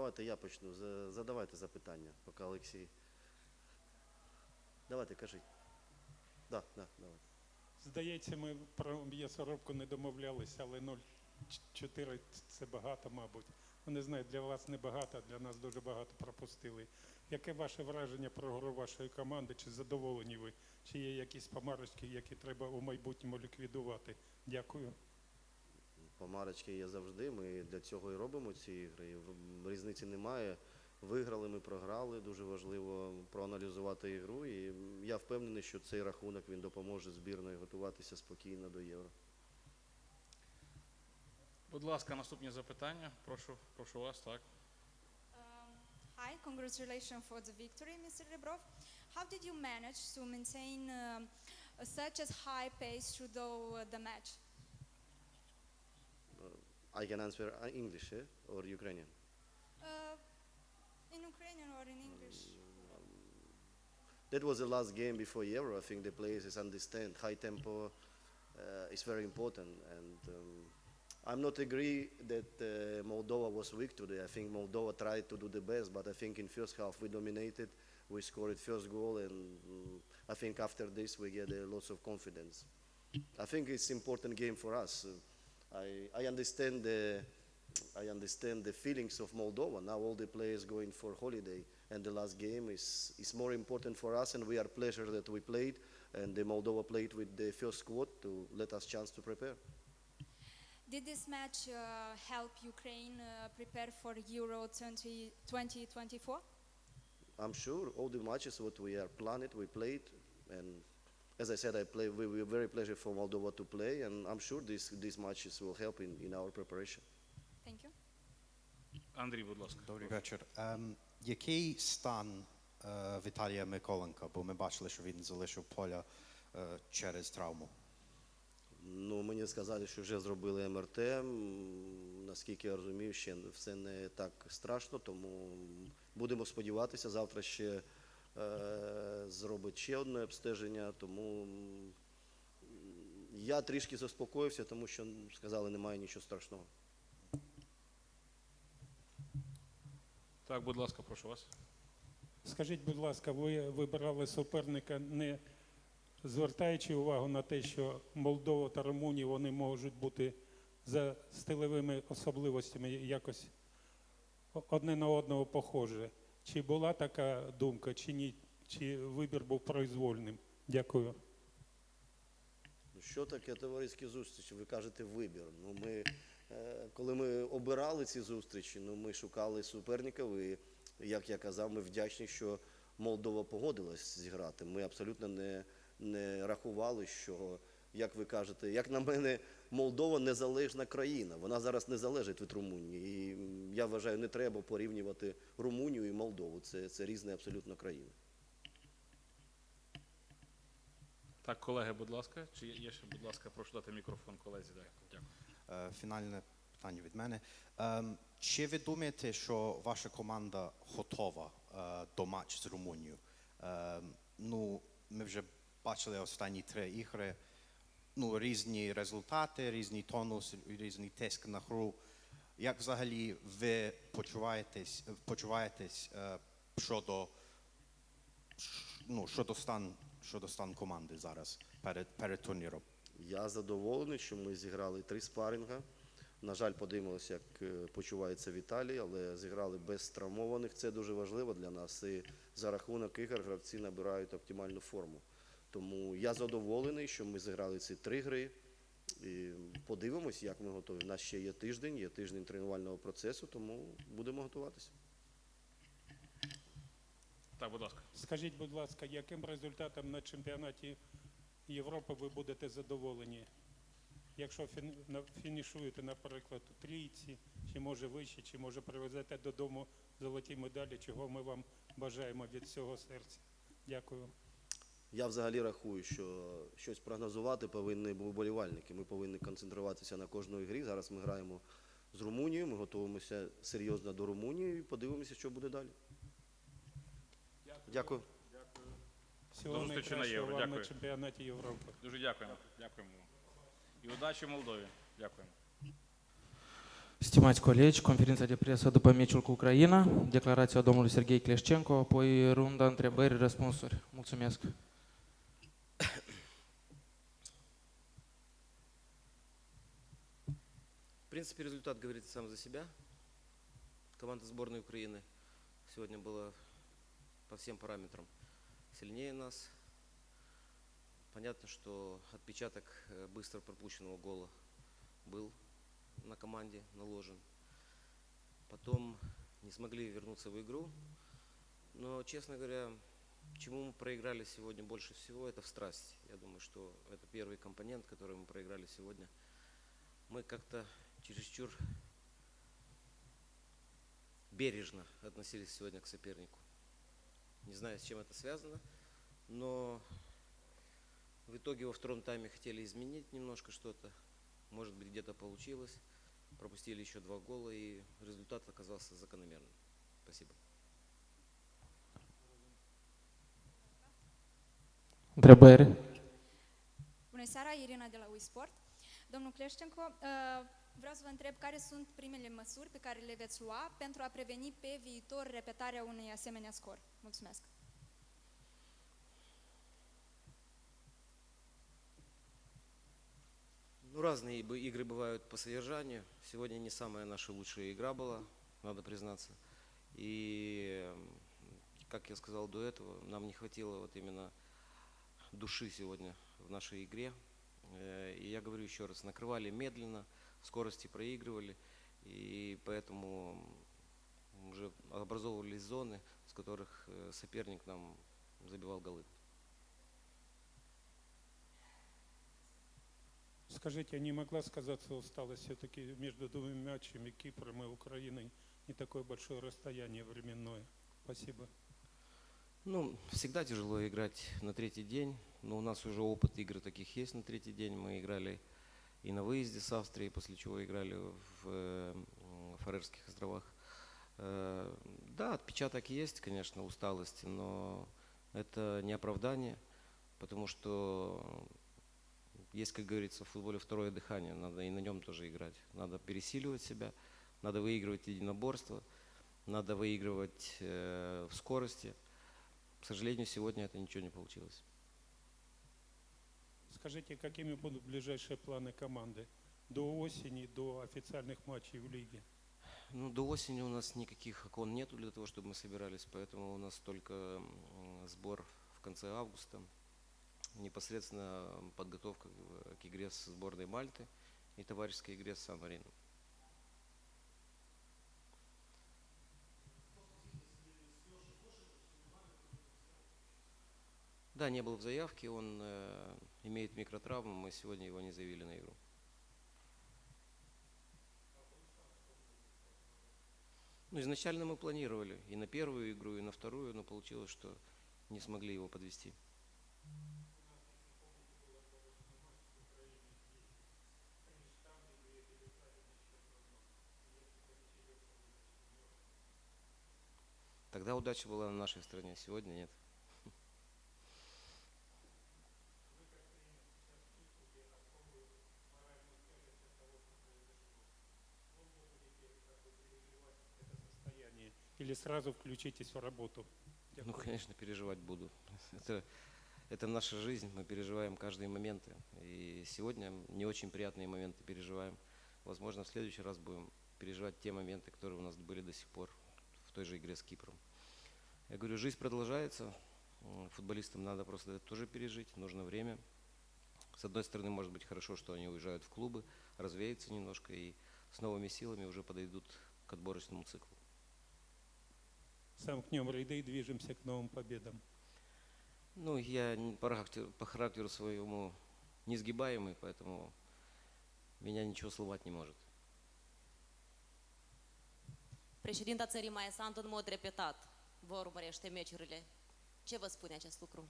Давайте я почну. Задавайте запитання, поки Олексій. Давайте, кажіть. Да, да, давайте. Здається, ми про м'ясорубку не домовлялися, але 0,4 це багато, мабуть. Ну, не знаю, для вас не багато, а для нас дуже багато пропустили. Яке ваше враження про гру вашої команди? Чи задоволені ви? Чи є якісь помарочки, які треба у майбутньому ліквідувати? Дякую. Помарочки є завжди. Ми для цього і робимо ці ігри. Різниці немає. Виграли, ми програли. Дуже важливо проаналізувати ігру. І я впевнений, що цей рахунок він допоможе збірної готуватися спокійно до євро. Будь ласка, наступні запитання. Прошу, прошу вас, так. Um, hi, congratulations for the victory, Mr. Rebrov. How did you manage to maintain um, such a high pace through the, the match? I can answer uh, English eh? or Ukrainian. Uh, in Ukrainian or in English? That was the last game before Euro. I think the players understand high tempo uh, is very important, and um, I'm not agree that uh, Moldova was weak today. I think Moldova tried to do the best, but I think in first half we dominated. We scored first goal, and mm, I think after this we get uh, lots of confidence. I think it's important game for us. Uh, I I understand the I understand the feelings of Moldova. Now all the players going for holiday, and the last game is, is more important for us. And we are pleasure that we played, and the Moldova played with the first squad to let us chance to prepare. Did this match uh, help Ukraine uh, prepare for Euro 20, 2024? I'm sure all the matches what we are planned, we played, and as I said, I play. We were very pleasure for Moldova to play, and I'm sure these these matches will help in, in our preparation. Thank you. Андрій, будь ласка. Добрий вечір. Ем, який стан е, Віталія Миколенка? Бо ми бачили, що він залишив поля е, через травму. Ну, мені сказали, що вже зробили МРТ. М, Наскільки я розумію, ще все не так страшно, тому будемо сподіватися, завтра ще зробить ще одне обстеження. Тому я трішки заспокоївся, тому що сказали, немає нічого страшного. Так, будь ласка, прошу вас. Скажіть, будь ласка, ви вибирали суперника не звертаючи увагу на те, що Молдова та Румунія вони можуть бути за стилевими особливостями якось одне на одного похожі. Чи була така думка, чи ні? Чи вибір був произвольним? Дякую. Ну, Що таке товариські зустрічі? Ви кажете вибір. Ну, ми, е, коли ми обирали ці зустрічі, ну, ми шукали суперників, і, як я казав, ми вдячні, що Молдова погодилась зіграти. Ми абсолютно не, не рахували, що, як ви кажете, як на мене, Молдова незалежна країна. Вона зараз не залежить від Румунії. І я вважаю, не треба порівнювати Румунію і Молдову. Це, це різні абсолютно країни. Так, колеги, будь ласка. Чи є ще, будь ласка, прошу дати мікрофон колезі. Дякую. Е, Фінальне питання від мене. Ем, Чи ви думаєте, що ваша команда готова е, до матчу з Румунією? Ем, Ну, ми вже бачили останні три ігри. Ну, різні результати, різний тонус, різний тиск на гру. Як взагалі ви почуваєтесь, почуваєтесь е, щодо, ну, щодо стан, щодо стан команди зараз перед, перед турніром? Я задоволений, що ми зіграли три спаринга. На жаль, подивимося, як е, почувається Віталій, але зіграли без травмованих. Це дуже важливо для нас. І за рахунок ігор гравці набирають оптимальну форму. Тому я задоволений, що ми зіграли ці три гри. І подивимось, як ми готові. У нас ще є тиждень, є тиждень тренувального процесу, тому будемо готуватися. Так, будь ласка. Скажіть, будь ласка, яким результатом на чемпіонаті Європи ви будете задоволені? Якщо фінішуєте, наприклад, у трійці, чи може вище, чи може привезете додому золоті медалі, чого ми вам бажаємо від всього серця. Дякую. Я взагалі рахую, що щось прогнозувати повинні вболівальники. Ми повинні концентруватися на кожної грі. Зараз ми граємо з Румунією, ми готуємося серйозно до Румунії і подивимося, що буде далі. Дякую. Всього До зустрічі на найкращого Євро. вам на Дякую. чемпіонаті Європи. Дуже дякуємо. Дякуємо. вам. І удачі Молдові. Дякуємо. Stimați colegi, conferința de presă după meciul cu Ucraina, declarația domnului Sergei Cleșcenco, apoi runda întrebări-răspunsuri. Mulțumesc. В принципе, результат говорит сам за себя. Команда сборной Украины сегодня была по всем параметрам сильнее нас. Понятно, что отпечаток э, быстро пропущенного гола был на команде наложен. Потом не смогли вернуться в игру. Но, честно говоря, чему мы проиграли сегодня больше всего, это в страсть. Я думаю, что это первый компонент, который мы проиграли сегодня. Мы как-то чересчур бережно относились сегодня к сопернику. Не знаю, с чем это связано, но в итоге во втором тайме хотели изменить немножко что-то. Может быть, где-то получилось. Пропустили еще два гола, и результат оказался закономерным. Спасибо. Întrebări? Bună seara, Irina de la Uisport. Domnul Cleștenco, uh, vreau să vă întreb care sunt primele măsuri pe care le veți lua pentru a preveni pe viitor repetarea unui asemenea scor. Mulțumesc. Ну, разные игры бывают по содержанию. Сегодня не самая наша лучшая игра была, надо признаться. И, как я сказал до этого, нам не хватило вот именно души сегодня в нашей игре. Э, И я говорю еще раз, накрывали медленно, в скорости проигрывали, и поэтому уже образовывались зоны, с которых э, соперник нам забивал голы. Скажите, не могла сказаться усталость все-таки между двумя матчами Кипром и Украиной? Не такое большое расстояние временное. Спасибо. Ну, всегда тяжело играть на третий день, но у нас уже опыт игр таких есть на третий день. Мы играли и на выезде с Австрией, после чего играли в Фарерских островах. Э, Да, отпечаток есть, конечно, усталости, но это не оправдание, потому что есть, как говорится, в футболе второе дыхание, надо и на нем тоже играть. Надо пересиливать себя, надо выигрывать единоборство, надо выигрывать э, в скорости. К сожалению, сегодня это ничего не получилось. Скажите, какими будут ближайшие планы команды до осени, до официальных матчей в лиге? Ну, до осени у нас никаких окон нету для того, чтобы мы собирались, поэтому у нас только сбор в конце августа, непосредственно подготовка к- игре с сборной Мальты и товарищеской игре с Сан-Марино. Да, не был в заявке, он э, имеет микротравму, мы сегодня его не заявили на игру. Ну, изначально мы планировали и на первую игру, и на вторую, но получилось, что не смогли его подвести. Тогда удача была на нашей стороне, сегодня нет. Или сразу включитесь в работу? Ну, Дякую. конечно, переживать буду. Это, это наша жизнь, мы переживаем каждые моменты. И сегодня не очень приятные моменты переживаем. Возможно, в следующий раз будем переживать те моменты, которые у нас были до сих пор в той же игре с Кипром. Я говорю, жизнь продолжается. Футболистам надо просто это тоже пережить, нужно время. С одной стороны, может быть хорошо, что они уезжают в клубы, развеются немножко и с новыми силами уже подойдут к отборочному циклу. Сомкнем ряды и движемся к новым победам. Ну, я по характеру, по характеру своему несгибаемый, поэтому меня niciего сломать не может. Președinta țării Maia Sandu în mod repetat vă urmărește meciurile. Ce vă spune acest lucru?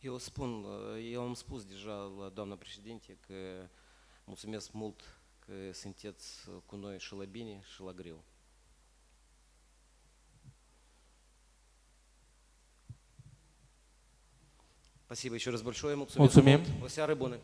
Eu spun, uh, eu am spus deja la doamna președinte că mulțumesc mult că sunteți cu noi și la bine și la greu. Спасибо еще раз большое. Seară bună.